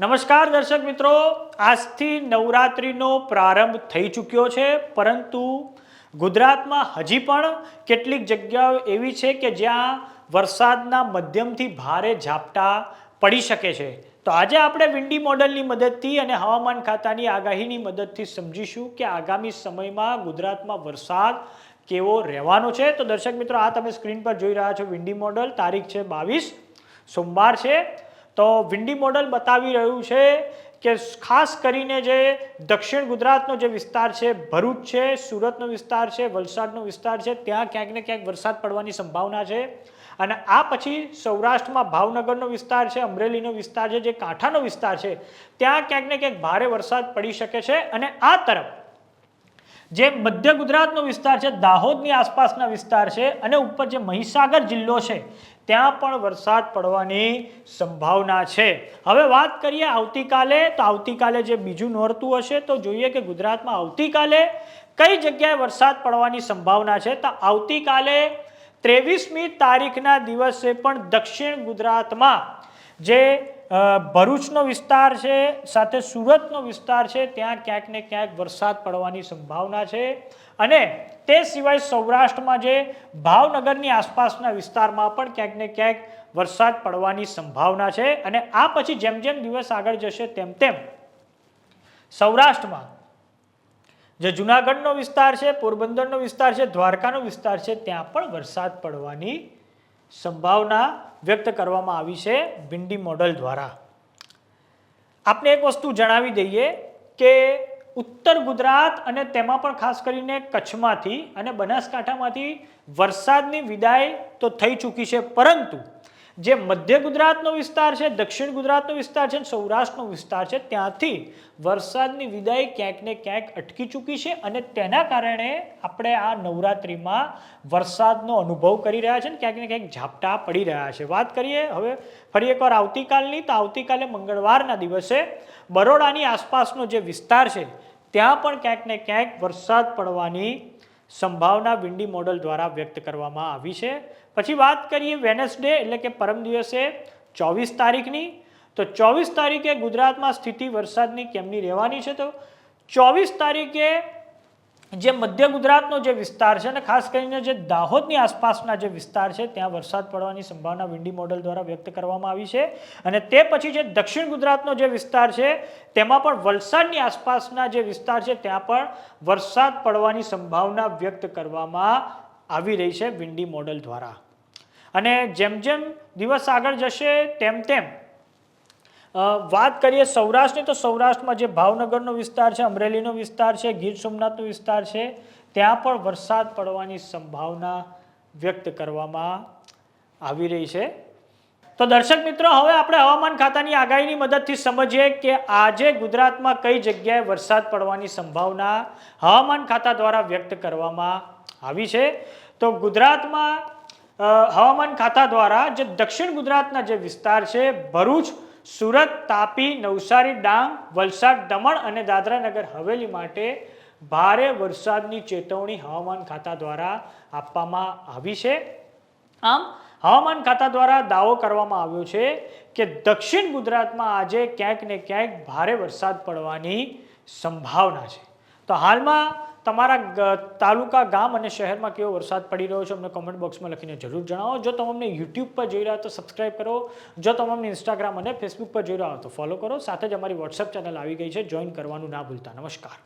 નમસ્કાર દર્શક મિત્રો, આજથી નવરાત્રિનો પ્રારંભ થઈ ચૂક્યો છે, પરંતુ ગુજરાતમાં હજી પણ કેટલીક જગ્યાઓ એવી છે કે જ્યાં વરસાદના મધ્યમથી ભારે ઝાપટા પડી શકે છે. તો આજે આપણે વિન્ડી મોડલની મદદથી અને હવામાન ખાતાની આગાહીની મદદથી સમજીશું કે આગામી સમયમાં ગુજરાતમાં વરસાદ કેવો રહેવાનો છે. તો દર્શક મિત્રો, આ તમે સ્ક્રીન પર જોઈ રહ્યા છો વિન્ડી મોડલ. તારીખ છે બાવીસ, સોમવાર છે. તો વિન્ડી મોડલ બતાવી રહ્યું છે કે ખાસ કરીને જે દક્ષિણ ગુજરાતનો જે વિસ્તાર છે, ભરૂચ છે, સુરતનો વિસ્તાર છે, વલસાડનો વિસ્તાર છે, ત્યાં ક્યાંક ને ક્યાંક વરસાદ પડવાની સંભાવના છે. અને આ પછી સૌરાષ્ટ્રમાં ભાવનગરનો વિસ્તાર છે, અમરેલીનો વિસ્તાર છે, જે કાંઠાનો વિસ્તાર છે, ત્યાં ક્યાંક ને ક્યાંક ભારે વરસાદ પડી શકે છે. અને આ તરફ જે મધ્ય ગુજરાતનો વિસ્તાર છે, દાહોદની આસપાસના વિસ્તાર છે અને ઉપર જે મહીસાગર જિલ્લો છે, ત્યાં પણ વરસાદ પડવાની સંભાવના છે. હવે વાત કરીએ આવતીકાલે, તો આવતીકાલે જે બીજું નોરતું હશે, તો જોઈએ કે ગુજરાતમાં આવતીકાલે કઈ જગ્યાએ વરસાદ પડવાની સંભાવના છે? તો આવતીકાલે ત્રેવીસમી તારીખના દિવસે પણ દક્ષિણ ગુજરાતમાં જે ભરૂચનો વિસ્તાર છે, સાથે સુરતનો વિસ્તાર છે, ત્યાં ક્યાંક ક્યાંક વરસાદ પડવાની સંભાવના છે. અને તે સિવાય સૌરાષ્ટ્રમાં જે ભાવનગરની આસપાસના વિસ્તારમાં પણ ક્યાંક ક્યાંક વરસાદ પડવાની સંભાવના છે. અને આ પછી જેમ જેમ દિવસ આગળ જશે તેમ તેમ સૌરાષ્ટ્રમાં જે જુનાગઢનો વિસ્તાર છે, પોરબંદરનો વિસ્તાર છે, દ્વારકાનો વિસ્તાર છે, ત્યાં પણ વરસાદ પડવાની સંભાવના વ્યક્ત કરવામાં આવી છે ભિંડી મોડલ દ્વારા. આપને એક વસ્તુ જણાવી દઈએ કે ઉત્તર ગુજરાત અને તેમાં પણ ખાસ કરીને કચ્છમાંથી અને બનાસકાંઠામાંથી વરસાદની વિદાય તો થઈ ચૂકી છે, પરંતુ જે મધ્ય ગુજરાતનો વિસ્તાર છે, દક્ષિણ ગુજરાતનો વિસ્તાર છે સૌરાષ્ટ્રનો વિસ્તાર છે, ત્યાંથી વરસાદની વિદાય ક્યાંક ને ક્યાંક અટકી ચૂકી છે અને તેના કારણે આપણે આ નવરાત્રિમાં વરસાદનો અનુભવ કરી રહ્યા છે ને ક્યાંક ને ક્યાંક ઝાપટા પડી રહ્યા છે. વાત કરીએ હવે ફરી એકવાર આવતીકાલની, તો આવતીકાલે મંગળવારના દિવસે બરોડાની આસપાસનો જે વિસ્તાર છે, ત્યાં પણ ક્યાંક ને ક્યાંક વરસાદ પડવાની સંભાવના વિન્ડી મોડલ દ્વારા વ્યક્ત કરવામાં આવી છે. પછી વાત કરીએ વેનસડે, એટલે કે પરમ દિવસે ચોવીસ તારીખની. તો ચોવીસ તારીખે ગુજરાતમાં સ્થિતિ વરસાદની કેમની રહેવાની છે તો? ચોવીસ તારીખે જે મધ્ય ગુજરાતનો જે વિસ્તાર છે અને ખાસ કરીને જે દાહોદની આસપાસના જે વિસ્તાર છે, ત્યાં વરસાદ પડવાની સંભાવના વિન્ડી મોડલ દ્વારા વ્યક્ત કરવામાં આવી છે. અને તે પછી જે દક્ષિણ ગુજરાતનો જે વિસ્તાર છે, તેમાં પણ વલસાડની આસપાસના જે વિસ્તાર છે, ત્યાં પણ વરસાદ પડવાની સંભાવના વ્યક્ત કરવામાં આવી રહી છે વિન્ડી મોડલ દ્વારા. અને જેમ જેમ દિવસ આગળ જશે, તેમ તેમ વાત કરીએ સૌરાષ્ટ્રની, તો સૌરાષ્ટ્રમાં જે ભાવનગરનો વિસ્તાર છે, અમરેલીનો વિસ્તાર છે, ગીર સોમનાથનો વિસ્તાર છે, ત્યાં પણ વરસાદ પડવાની સંભાવના વ્યક્ત કરવામાં આવી રહી છે. તો દર્શક મિત્રો, હવે આપણે હવામાન ખાતાની આગાહીની મદદથી સમજીએ કે આજે ગુજરાતમાં કઈ જગ્યાએ વરસાદ પડવાની સંભાવના હવામાન ખાતા દ્વારા વ્યક્ત કરવામાં આવી છે. તો ગુજરાતમાં હવામાન ખાતા દ્વારા જે દક્ષિણ ગુજરાતના જે વિસ્તાર છે, ભરૂચ સુરત, તાપી, નવસારી, ડાંગ, વલસાડ, દમણ અને દાદરા નગર હવેલી માટે ભારે વરસાદની ચેતવણી હવામાન ખાતા દ્વારા આપવામાં આવી છે. આમ, હવામાન ખાતા દ્વારા દાવો કરવામાં આવ્યો છે કે દક્ષિણ ગુજરાતમાં આજે ક્યાંક ને ક્યાંક ભારે વરસાદ પડવાની સંભાવના છે. તો હાલમાં તમારા તાલુકા, ગામ અને શહેરમાં કેવો વરસાદ પડી રહ્યો છે, અમને કોમેન્ટ બોક્સમાં લખીને જરૂર જણાવો. જો તમે અમને યુટ્યુબ પર જોઈ રહ્યા તો સબસ્ક્રાઇબ કરો. જો તમે અમને ઇન્સ્ટાગ્રામ અને ફેસબુક પર જોઈ રહ્યા હો તો ફોલો કરો. સાથે જ અમારી વોટ્સએપ ચેનલ આવી ગઈ છે. જોઈન કરવાનું ના ભૂલતા. નમસ્કાર.